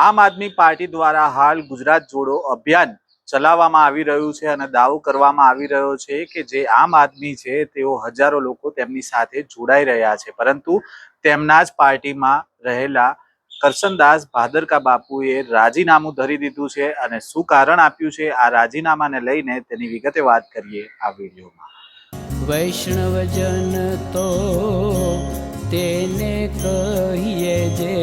આમ આદમી પાર્ટી દ્વારા હાલ ગુજરાત જોડો અભિયાન ચલાવવામાં આવી રહ્યું છે અને દાવો કરવામાં આવી રહ્યો છે કે જે આમ આદમી છે, તેઓ હજારો લોકો તેમની સાથે જોડાઈ રહ્યા છે. પરંતુ તેમના જ પાર્ટીમાં રહેલા કરશનદાસ ભાદરકા બાપુએ રાજીનામું ધરી દીધું છે અને શું કારણ આપ્યું છે આ રાજીનામાને લઈને તેની વિગતે વાત કરીએ આ વિડીયોમાં. વૈષ્ણવજન તો તેને કહીએ જે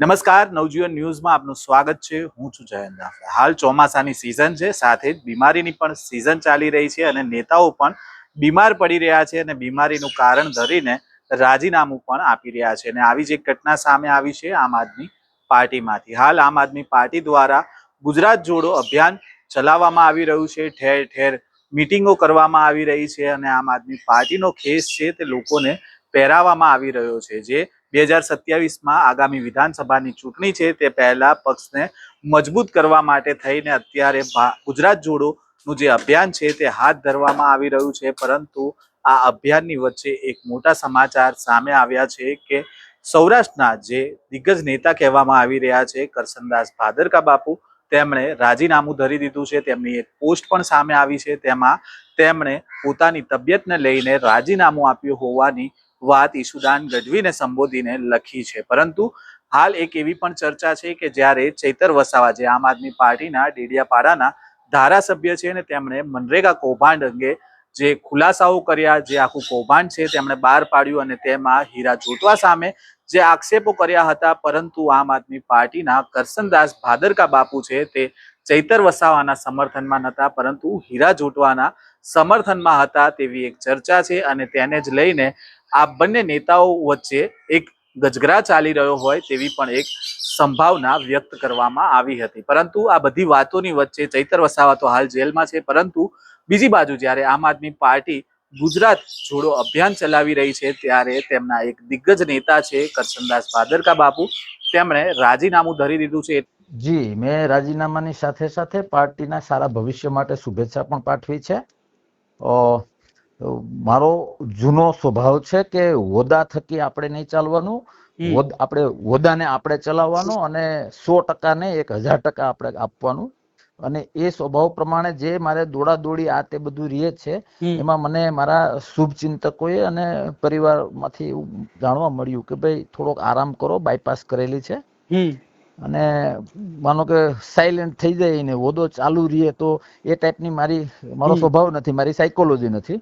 નમસ્કાર, નવજીવન ન્યૂઝમાં આપનું સ્વાગત છે. હું છું જયંત દાફડા. હાલ ચોમાસાની સિઝન છે, સાથે જ બીમારીની પણ સિઝન ચાલી રહી છે અને નેતાઓ પણ બીમાર પડી રહ્યા છે અને બીમારીનું કારણ ધરીને રાજીનામું પણ આપી રહ્યા છે અને આવી જ એક ઘટના સામે આવી છે આમ આદમી પાર્ટીમાંથી. હાલ આમ આદમી પાર્ટી દ્વારા ગુજરાત જોડો અભિયાન ચલાવવામાં આવી રહ્યું છે. ઠેર ઠેર મિટિંગો કરવામાં આવી રહી છે અને આમ આદમી પાર્ટીનો ખેસ છે તે લોકોને પહેરાવવામાં આવી રહ્યો છે. જે બે હજાર સત્યાવીસમાં આગામી વિધાનસભાની ચૂંટણી છે તે પહેલા પક્ષને મજબૂત કરવા માટે થઈને અત્યારે ગુજરાત જોડોનું જે અભિયાન છે તે હાથ ધરવામાં આવી રહ્યું છે. પરંતુ આ અભિયાનની વચ્ચે એક મોટા સમાચાર સામે આવ્યા છે કે સૌરાષ્ટ્રના જે દિગ્ગજ નેતા કહેવામાં આવી રહ્યા છે, કરસનદાસ ભાદરકા બાપુ તેમણે રાજીનામું ધરી દીધું છે, તેમની એક પોસ્ટ પણ સામે આવી છે, તેમાં તેમણે પોતાની તબિયતને લઈને રાજીનામું આપ્યું હોવાની વાત ઈશુદાન ગઢવીને સંબોધીને લખી છે. પરંતુ હાલ એક એવી પણ ચર્ચા છે કે જ્યારે ચૈતર વસાવા જે આમ આદમી પાર્ટીના ડેડિયાપાડાના ધારાસભ્ય છે અને તેમણે મનરેગા કૌભાંડ અંગે જે ખુલાસાઓ કર્યા, જે આખું કૌભાંડ છે તેમણે બહાર પાડ્યું અને તેમાં હીરા જોટવા સામે જે આક્ષેપો કર્યા હતા, પરંતુ આમ આદમી પાર્ટીના કરસનદાસ ભાદરકા બાપુ છે તે ચૈતર વસાવાના સમર્થનમાં નહોતા, પરંતુ હીરા જોટવાના સમર્થનમાં હતા તેવી એક ચર્ચા છે અને તેને જ લઈને આ બંને નેતાઓ વચ્ચે એક ગજગરા ચાલી રહ્યો હોય તેવી પણ એક સંભાવના વ્યક્ત કરવામાં આવી હતી. પરંતુ આ બધી વાતોની વચ્ચે ચૈતર વસાવા તો હાલ જેલમાં છે, પરંતુ બીજી બાજુ જ્યારે આમ આદમી પાર્ટી ગુજરાત જોડો અભિયાન ચલાવી રહી છે ત્યારે તેમના એક દિગ્ગજ નેતા છે કરશનદાસ ભાદરકા બાપુ. તેમણે રાજીનામું ધરી દીધું છે. જી મેં રાજીનામાની સાથે સાથે પાર્ટીના સારા ભવિષ્ય માટે શુભેચ્છા પણ પાઠવી છે. મારો જૂનો સ્વભાવ છે કે હોદા થકી આપણે નહીં ચાલવાનું. આપણે હોદાને આપણે ચલાવવાનું અને સો ટકા ને એક હજાર ટકા આપણે આપવાનું. અને એ સ્વભાવ પ્રમાણે જે મારે દોડા દોડી આ તે બધું રહે છે. એમાં મને મારા શુભ ચિંતકોએ અને પરિવારમાંથી એવું જાણવા મળ્યું કે ભાઈ થોડોક આરામ કરો બાયપાસ કરેલી છે. અને માનો કે સાયલેન્ટ થઈ જાય ને હોદો ચાલુ રહે તો એ ટાઈપની મારી મારો સ્વભાવ નથી મારી સાયકોલોજી નથી.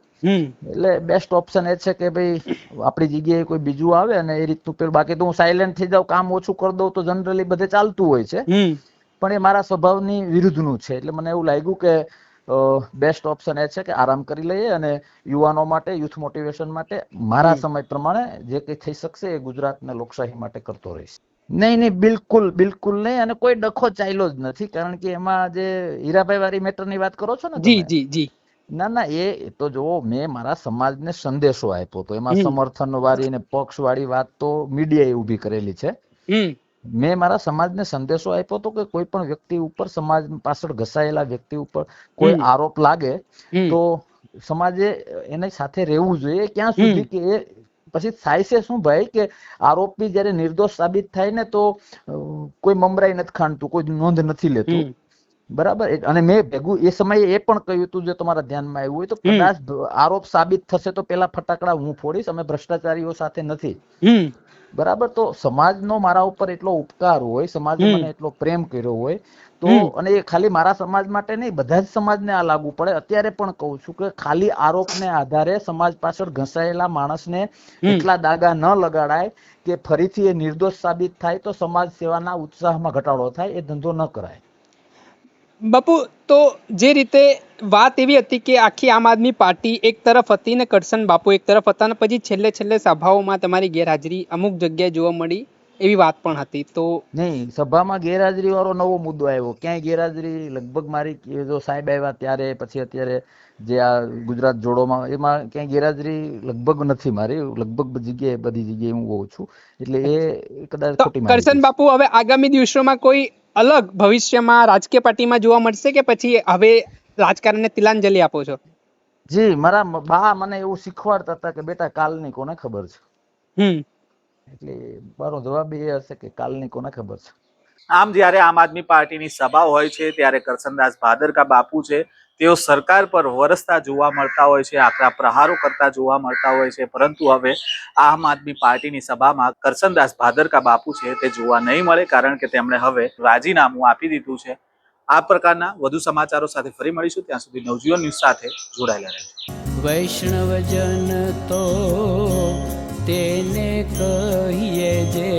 એટલે બેસ્ટ ઓપ્શન એ છે કે ભાઈ આપણી જગ્યાએ કોઈ બીજું આવે અને એ રીતનું પેલું બાકી તો હું સાયલેન્ટ થઈ જાઉં કામ ઓછું કરી દઉં તો જનરલી બધે ચાલતું હોય છે. પણ એ મારા સ્વભાવની વિરુદ્ધનું છે. એટલે મને એવું લાગ્યું કે બેસ્ટ ઓપ્શન એ છે કે આરામ કરી લઈએ અને યુવાનો માટે યુથ મોટિવેશન માટે મારા સમય પ્રમાણે જે કંઈ થઈ શકશે એ ગુજરાતને લોકશાહી માટે કરતો રહીશ. નહીં નહીં બિલકુલ બિલકુલ નહીં અને કોઈ ડખો ચાલ્યો જ નથી. કારણ કે એમાં જે હીરાભાઈ વાળી મેટરની વાત કરો છો ને જી જી જી. ના ના એ તો જો મેં મારા સમાજને સંદેશો આપ્યો તો એમાં સમર્થન વાળી ને પક્ષ વાળી વાત તો મીડિયાએ ઊભી કરેલી છે. મેં મારા સમાજને સંદેશો આપ્યો હતો કે કોઈ પણ વ્યક્તિ ઉપર સમાજ પાછળ ઘસાયેલા વ્યક્તિ ઉપર કોઈ આરોપ લાગે. તો સમાજે એની સાથે રહેવું જોઈએ ક્યાં સુધી કે એ પછી થાય છે શું ભાઈ કે આરોપી જયારે નિર્દોષ સાબિત થાય ને તો કોઈ મમરાઈ નથી ખાંડતું કોઈ નોંધ નથી લેતું. બરાબર? અને મેં ભેગું એ સમયે એ પણ કહ્યું હતું જો તમારા ધ્યાનમાં આવ્યું હોય તો કદાચ આરોપ સાબિત થશે તો પેલા ફટાકડા હું ફોડીશ અમે ભ્રષ્ટાચારીઓ સાથે નથી. બરાબર? તો સમાજનો મારા ઉપર એટલો ઉપકાર હોય સમાજ મને એટલો પ્રેમ કર્યો હોય તો અને એ ખાલી મારા સમાજ માટે નહીં બધા જ સમાજને આ લાગુ પડે. અત્યારે પણ કહું છું કે ખાલી આરોપને આધારે સમાજ પાછળ ઘસાયેલા માણસને. એટલા દાગા ન લગાડાય કે ફરીથી એ નિર્દોષ સાબિત થાય તો સમાજ સેવાના ઉત્સાહમાં ઘટાડો થાય એ ધંધો ન કરાય. બાપુ તો જે રીતે વાત એવી હતી કે આખી આમ આદમી પાર્ટી એક તરફ હતી ને કરશન બાપુ એક તરફ હતા ને પછી છેલ્લે છેલ્લે સભાઓમાં તમારી ગેરહાજરી અમુક જગ્યાએ જોવા મળી એવી વાત પણ હતી. તો નહીં સભામાં ગેરહાજરી વાળો નવો મુદ્દો આવ્યો. ક્યાંય ગેરહાજરી? લગભગ મારી જો સાહેબ આવ્યા ત્યારે પછી અત્યારે જે આ ગુજરાત જોડોમાં એમાં ક્યાંય ગેરહાજરી લગભગ નથી મારી. લગભગ જગ્યાએ બધી જગ્યાએ હું હોઉં છું. એટલે એ કદાચ કરશન બાપુ હવે આગામી દિવસોમાં કોઈ અલગ ભવિષ્યમાં રાજકીય પાર્ટીમાં જોવા મળશે કે પછી હવે રાજકારણને તિલાંજલિ આપો છો? જી મારા બા મને એવું શીખવાડતા હતા કે બેટા કાલની કોને ખબર છે? હમ. એટલે મારો જવાબ એ હશે કે કાલની કોને ખબર છે? આમ જ્યારે આમ આદમી પાર્ટીની સભા હોય છે, ત્યારે કરસનદાસ ભાદરકા બાપુ છે, તેઓ સરકાર પર વરસતા જોવા મળતા હોય છે આકરા પ્રહારો કરતા જોવા મળતા હોય છે, પરંતુ હવે આમ આદમી પાર્ટીની સભામાં કરસનદાસ ભાદરકા બાપુ છે, તે જોવા નહીં મળે કારણ કે તેમણે હવે રાજીનામું આપી દીધું છે. આ પ્રકારના વધુ સમાચારો સાથે ફરી મળીશું. ત્યાં સુધી નવજીવન ન્યૂઝ સાથે જોડાયેલા રહેજો. વૈષ્ણવજન તો તેને કહીએ જે